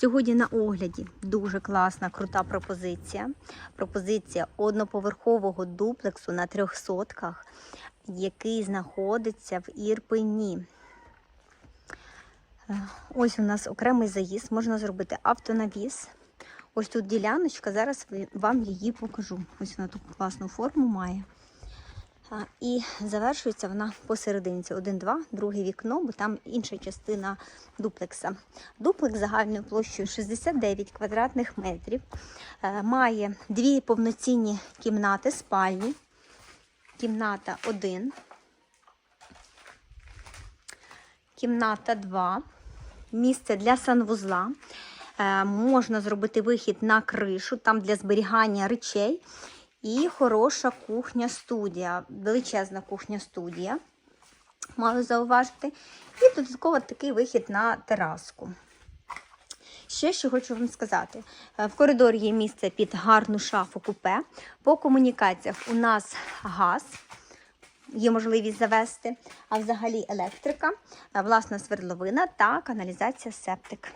Сьогодні на огляді дуже класна, крута пропозиція. Пропозиція одноповерхового дуплексу на трьох сотках, який знаходиться в Ірпені. Е, Ось у нас окремий заїзд, можна зробити автонавіс. Ось тут діляночка, зараз вам її покажу. Ось вона таку класну форму має. І завершується вона посерединці. Один-два, друге вікно, бо там інша частина дуплекса. Дуплекс загальною площею 69 квадратних метрів. Е, Має дві повноцінні кімнати, спальні. Кімната 1, кімната 2, місце для санвузла. Е, Можна зробити вихід на кришу, там для зберігання речей. І хороша кухня-студія, величезна кухня-студія, маю зауважити. І додатково такий вихід на тераску. Ще що хочу вам сказати: Е, в коридорі є місце під гарну шафу купе. По комунікаціях у нас газ. Є можливість завести, а взагалі електрика, е, власна свердловина та каналізація септик.